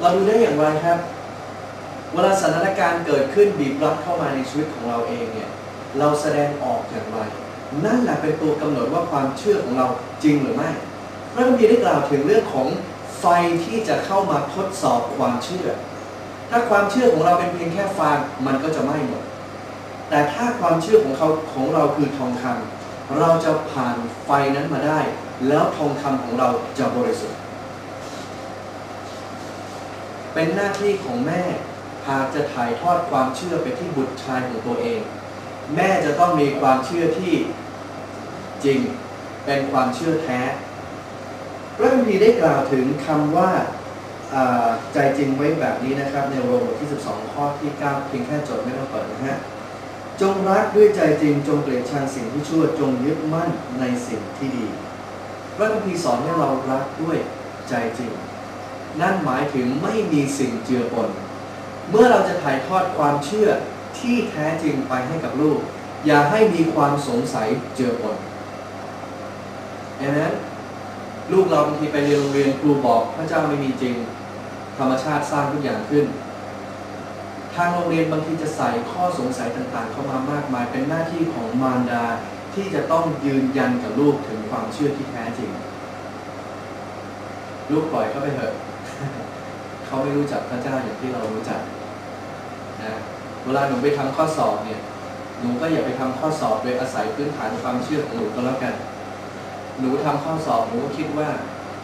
เราดูได้อย่างไรครับ เวลาสถานการณ์เกิดขึ้นบีบรัดเข้ามาในชีวิตของเราเองเนี่ย เราแสดงออกอย่างไร นั่นแหละเป็นตัวกำหนดว่าความเชื่อของเราจริงหรือไม่พระคัมภีร์ได้กล่าวถึงเรื่องของไฟที่จะเข้ามาทดสอบความเชื่อ ถ้าความเชื่อของเราเป็นเพียงแค่ฟางมันก็จะไหม้หมด แต่ถ้าความเชื่อของเขาของเราคือทองคำเราจะผ่านไฟนั้นมาได้ แล้วทองคำของเราจะบริสุทธิ์ เป็นหน้าที่ของแม่หากจะถ่ายทอดความเชื่อไปที่บุตรชายของตัวเอง แม่จะต้องมีความเชื่อที่จริงเป็นความเชื่อแท้พระคัมภีร์ได้กล่าวถึงคำว่าอ่าใจจริงไว้แบบนี้นะครับ ในโรมบทที่ 12 ข้อที่ 9 เพียงแค่จดไม่ต้องเปิดนะฮะจงรักด้วยใจจริงจงเกลียดชังสิ่งที่ชั่วจงยึดมั่นในสิ่งที่ดีพระคัมภีร์สอนให้เรารักด้วยใจจริง นั่นหมายถึงไม่มีสิ่งเจือปน เมื่อเราจะถ่ายทอดความเชื่อที่แท้จริงไปให้กับลูก อย่าให้มีความสงสัยเจือปนดังนั้นลูกเราบางทีไปเรียนโรงเรียนครูบอกพระเจ้าไม่มีจริง ธรรมชาติสร้างทุกอย่างขึ้น ทางโรงเรียนบางทีจะใส่ข้อสงสัยต่างๆ เข้ามามากมายเป็นหน้าที่ของมารดาที่จะต้องยืนยันกับลูกถึงความเชื่อที่แท้จริง ลูกปล่อยเข้าไปเถอะ เขาไม่รู้จักพระเจ้าอย่างที่เรารู้จักนะเวลาหนูไปทำข้อสอบเนี่ย หนูก็อย่าไปทำข้อสอบโดยอาศัยพื้นฐานความเชื่อของหนูก็แล้วกัน หนูทำข้อสอบหนูก็คิดว่า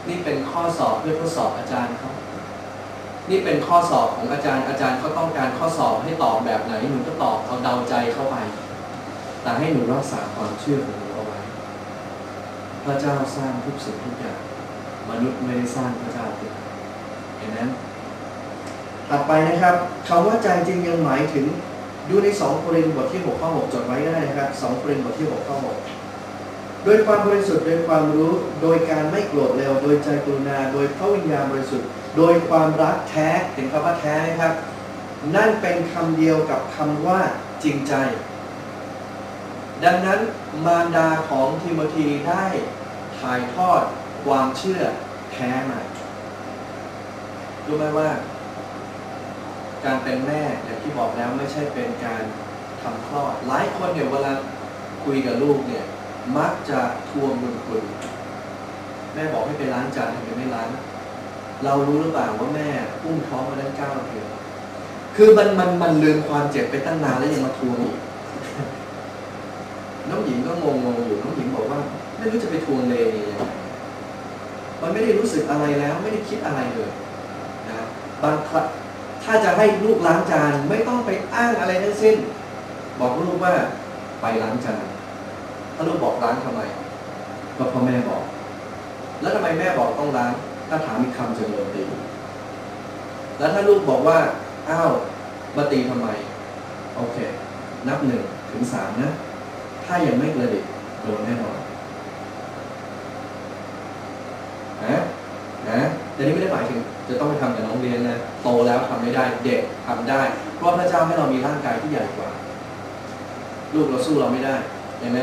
นี่เป็นข้อสอบเพื่อทดสอบอาจารย์เขานี่เป็นข้อสอบของอาจารย์อาจารย์เขาต้องการข้อสอบให้ตอบแบบไหนหนูก็ตอบเอาเดาใจเข้าไป แต่ให้หนูรักษาความเชื่อของหนูเอาไว้ พระเจ้าสร้างทุกสิ่งทุกอย่าง มนุษย์ไม่ได้สร้างพระเจ้าขึ้นมาเห็นนั้ นถัดไปนะครับคำว่าใจจริงยังหมายถึงดูใน2โครินธ์บทที่6ข้อ6จดไว้ก็ได้นะครับ2โครินธ์บทที่6ข้อ6โดยความบริสุทธิ์โดยความรู้โดยการไม่โกรธเร็ว โดยใจกรุณา โดยพระวิญญาณบริสุทธิ์ โดยความรักแท้เห็นคำว่าแท้ไหมครับ นั่นเป็นคำเดียวกับคำว่าจริงใจ ดังนั้นมารดาของทิโมธีได้ถ่ายทอดความเชื่อแท้มารู้ไหมว่า การเป็นแม่อย่างที่บอกแล้วไม่ใช่เป็นการทำคลอด หลายคนเนี่ยเวลาคุยกับลูกเนี่ยมักจะทวงบุญคุณ แม่บอกให้ไปล้างจานทำไมไม่ล้างเรารู้หรือเปล่าว่าแม่อุ้มท้องมาตั้เก้าเดือนคือมันมันมันลืมความเจ็บไปตั้งนานแล้วยังมาทวงอีกน้องหญิงก็งงงๆอยู่น้องหญิงบอกว่า ไม่รู้จะไปทวงเลยยังไงมันไม่ได้รู้สึกอะไรแล้ว ไม่ได้คิดอะไรเลยนะบางครั้ง ถ้าจะให้ลูกล้างจานไม่ต้องไปอ้างอะไรทั้งสิ้น บอกลูกว่าไปล้างจานถ้าลูกบอกล้างทำไม ก็เพราะแม่บอก แล้วทำไมแม่บอกต้องล้าง ถ้าถามอีกคำจะโดนตีแล้วถ้าลูกบอกว่าอ้าวมาตีทำไม โอเค นับหนึ่งถึงสามนะ ถ้ายังไม่กระดิกโดนแน่นอนนะนะแต่นี้ไม่ได้หมายถึง จะต้องไปทำกับน้องเรียนนะโตแล้วทำไม่ได้เด็กทำได้ เพราะพระเจ้าให้เรามีร่างกายที่ใหญ่กว่า ลูกเราสู้เราไม่ได้เห็นไหม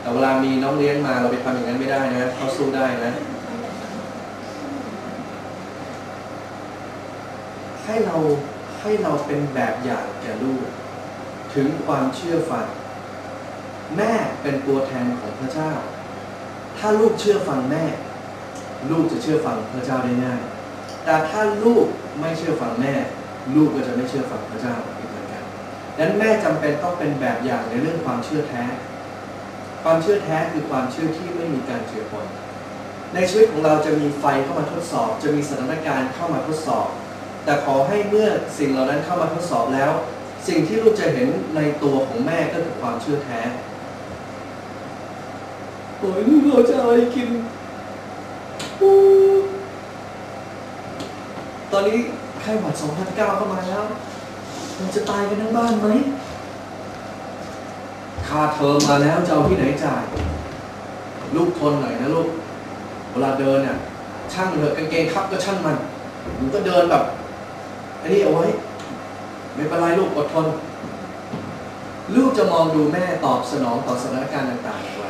แต่เวลามีน้องเลี้ยงมาเราไปทำอย่างนั้นไม่ได้นะเขาสู้ได้นะให้เราให้เราเป็นแบบอย่างแก่ลูก ถึงความเชื่อฟังแม่เป็นตัวแทนของพระเจ้า ถ้าลูกเชื่อฟังแม่ ลูกจะเชื่อฟังพระเจ้าได้ง่าย แต่ถ้าลูกไม่เชื่อฟังแม่ ลูกก็จะไม่เชื่อฟังพระเจ้าอีกเหมือนกันดังนั้นแม่จำเป็นต้องเป็นแบบอย่างในเรื่องความเชื่อแท้ ความเชื่อแท้คือความเชื่อที่ไม่มีการเจือปนในชีวิตของเราจะมีไฟเข้ามาทดสอบ จะมีสถานการณ์เข้ามาทดสอบ แต่ขอให้เมื่อสิ่งเหล่านั้นเข้ามาทดสอบแล้ว สิ่งที่ลูกจะเห็นในตัวของแม่ก็คือความเชื่อแท้โอ้ยลูกเราจะอะไรกิน อนนี้ไข้หวัด 2009 เข้ามาแล้วเราจะตายกันทั้งบ้านไหมค่าเทอมมาแล้วจะเอาที่ไหนจ่าย ลูกทนหน่อยนะลูก เวลาเดินเนี่ยช่างเถอะกางเกงคับก็ช่างมันหนูก็เดินแบบ อันนี้เอาไว้ ไม่เป็นไรลูกอดทน ลูกจะมองดูแม่ตอบสนองต่อสถานการณ์ต่างต่างไรถ้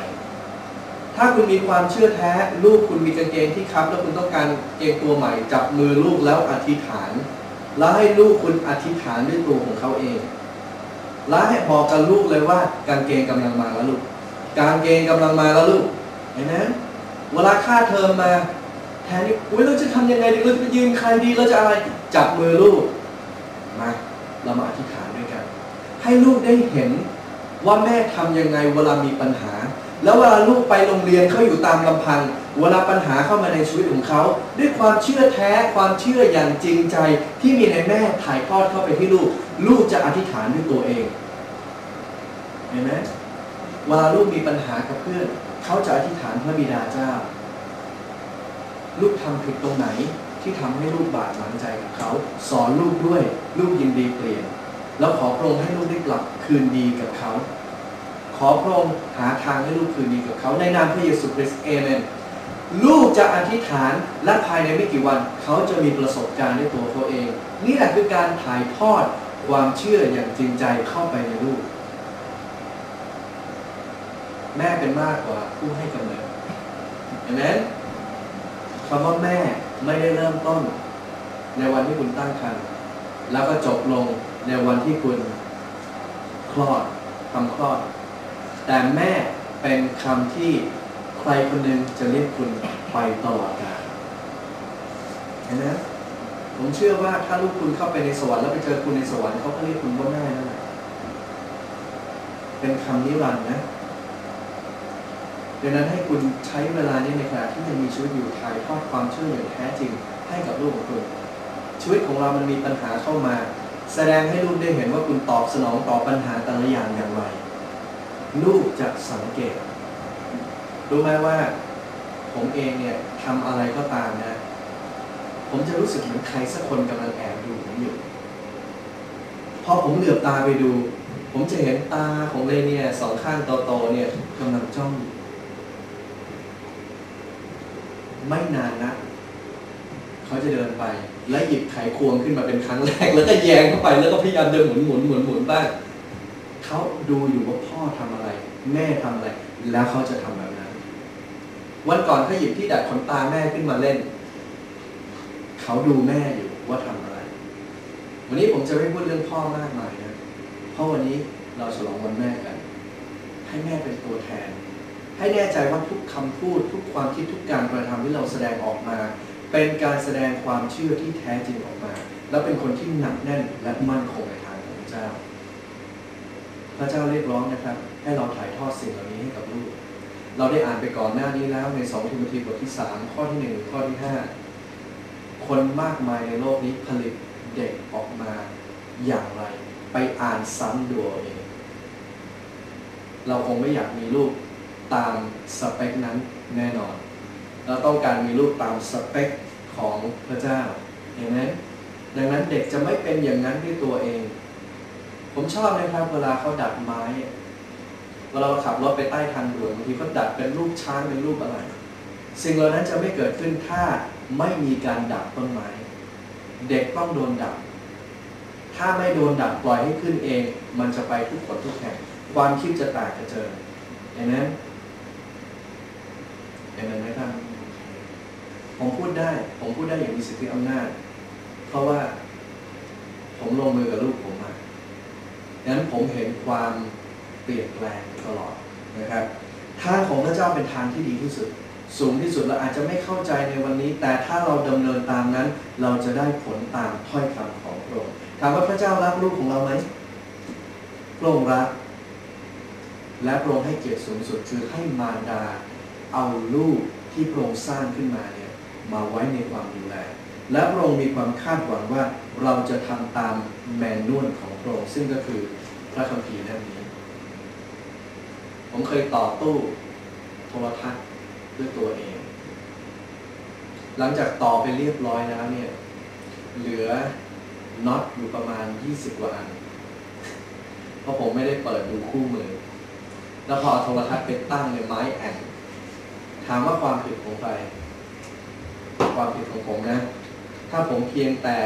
ถ้าคุณมีความเชื่อแท้ลูกคุณมีกางเกงที่คับ แล้วคุณต้องการเกงตัวใหม่ จับมือลูกแล้วอธิษฐาน แล้วให้ลูกคุณอธิษฐานด้วยตัวของเขาเอง แล้วให้บอกกับลูกเลยว่ากางเกงกำลังมาแล้วลูกกางเกงกำลังมาแล้วลูกเห็นไหมเวลาค่าเทอมมาแทนที่อุ้ยเราจะทำยังไงดีเราจะไปยืนใครดีเราจะอะไรจับมือลูกมาเรามาอธิษฐานด้วยกัน ให้ลูกได้เห็นว่าแม่ทำยังไงเวลามีปัญหา แล้วเวลาลูกไปโรงเรียนเขาอยู่ตามลำพัง เวลาปัญหาเข้ามาในชีวิตของเขา ด้วยความเชื่อแท้ความเชื่ออย่างจริงใจที่มีในแม่ถ่ายทอดเข้าไปที่ลูก ลูกจะอธิษฐานด้วยตัวเอง เห็นไหมเวลาลูกมีปัญหากับเพื่อนเขาจะอธิษฐานพระบิดาเจ้า ลูกทำผิดตรงไหนที่ทำให้ลูกบาดหมางใจกับเขา สอนลูกด้วย ลูกยินดีเปลี่ยน แล้วขอพระองค์ให้ลูกได้กลับคืนดีกับเขา อพระองค์หาทางให้ลูกคืนดีกับเขาในนามพระเยซูคริสต์เอเมนลูกจะอธิษฐานและภายในไม่กี่วัน เขาจะมีประสบการณ์ด้วยตัวเขาเอง นี่แหละคือการถ่ายทอดความเชื่ออย่างจริงใจเข้าไปในลูก แม่เป็นมากกว่าผู้ให้กำเนิดเห็นไหมคำว่าแม่ไม่ได้เริ่มต้น ในวันที่คุณตั้งครรภ์แล้วก็จบลงในวันที่คุณคลอดทำคลอด แต่แม่เป็นคำที่ใครคนหนึ่งจะเรียกคุณไปตลอดกาลเห็นไหมผมเชื่อว่าถ้าลูกคุณเข้าไปในสวรรค์แล้วไปเจอคุณในสวรรค์เขาก็เรียกคุณว่าแม่นั่นแหละเป็นคำนิรันดร์นะดังนั้นให้คุณใช้เวลานี้ในขณะที่ยังมีชีวิตอยู่ถ่ายทอดความเชื่ออย่างแท้จริง ให้กับลูกของคุณชีวิตของเรามันมีปัญหาเข้ามา แสดงให้ลูกได้เห็นว่าคุณตอบสนองต่อปัญหาแต่ละอย่างอย่างไร ลูกจะสังเกต รู้ไหมว่า ผมเองเนี่ยทำอะไรก็ตามนะ ผมจะรู้สึกเหมือนใครสักคนกำลังแอบดูผมอยู่ พอผมเหลือบตาไปดู ผมจะเห็นตาของเลเนี่ยสองข้างโตๆเนี่ยกำลังจ้องอยู่ไม่นานนะเขาจะเดินไป และหยิบไขควงขึ้นมาเป็นครั้งแรก แล้วก็แยงเข้าไปแล้วก็พยายามเดินหมุนหมุนหมุนหมุนบ้าง เขาดูอยู่ว่าพ่อทำอะไร แม่ทำอะไร แล้วเขาจะทำแบบนั้น วันก่อนเขาหยิบที่ดัดขนตาแม่ขึ้นมาเล่น เขาดูแม่อยู่ว่าทำอะไร วันนี้ผมจะไม่พูดเรื่องพ่อมากมายนะ เพราะวันนี้เราฉลองวันแม่กัน ให้แม่เป็นตัวแทน ให้แน่ใจว่าทุกคำพูด ทุกความคิดทุกการกระทำที่เราแสดงออกมา เป็นการแสดงความเชื่อที่แท้จริงออกมา แล้วเป็นคนที่หนักแน่นและมั่นคงในทางของพระเจ้า ระเจ้าเรียกร้องนะครับ ให้เราถ่ายทอดสิ่งเหล่านี้ให้กับลูก เราได้อ่านไปก่อนหน้านี้แล้วใน2ทิโมธีบทที่ 3 ข้อที่ 1 ข้อที่ 5 คนมากมายในโลกนี้ผลิตเด็กออกมาอย่างไร ไปอ่านซ้ำดูเอาเองเราคงไม่อยากมีลูกตามสเปคนั้นแน่นอน เราต้องการมีลูกตามสเปคของพระเจ้าเห็นไหมดังนั้นเด็กจะไม่เป็นอย่างนั้นด้วยตัวเอง ผมชอบนะครับเวลาเขาดัดไม้เวลาเราขับรถไปใต้ทางด่วนบางทีเขาดัดเป็นรูปช้างเป็นรูปอะไร สิ่งเหล่านั้นจะไม่เกิดขึ้นถ้าไม่มีการดัดต้นไม้ เด็กต้องโดนดัดถ้าไม่โดนดัดปล่อยให้ขึ้นเอง มันจะไปทุกขนทุกแห่งความคิดจะแตกกระเจิงเห็นไหมเห็นไหมครับผมพูดได้ ผมพูดได้อย่างมีสิทธิอำนาจ เพราะว่า ผมลงมือกับลูกผมมา ดังนั้นผมเห็นความเปลี่ยนแปลงตลอดนะครับทางของพระเจ้าเป็นทางที่ดีที่สุด สูงที่สุดเราอาจจะไม่เข้าใจในวันนี้ แต่ถ้าเราดำเนินตามนั้น เราจะได้ผลตามถ้อยคำของพระองค์ถามว่าพระเจ้ารักลูกของเราไหมพระองค์รัก และพระองค์ให้เกียรติสูงสุดคือให้มารดา เอาลูกที่พระองค์สร้างขึ้นมาเนี่ยมาไว้ในความดูแล และพระองค์มีความคาดหวังว่าเราจะทำตามแมนนวลของพระองค์ซึ่งก็คือพระคัมภีร์เล่มนี้ ผมเคยต่อตู้โทรทัศน์ด้วยตัวเอง หลังจากต่อไปเรียบร้อยแล้วเนี่ย เหลือน็อตอยู่ประมาณ 20 กว่าอัน เพราะผมไม่ได้เปิดดูคู่มือ แล้วพอโทรทัศน์ไปตั้งในไม้แอนถามว่าความผิดของใครความผิดของผมนะ ถ้าผมเพียงแต่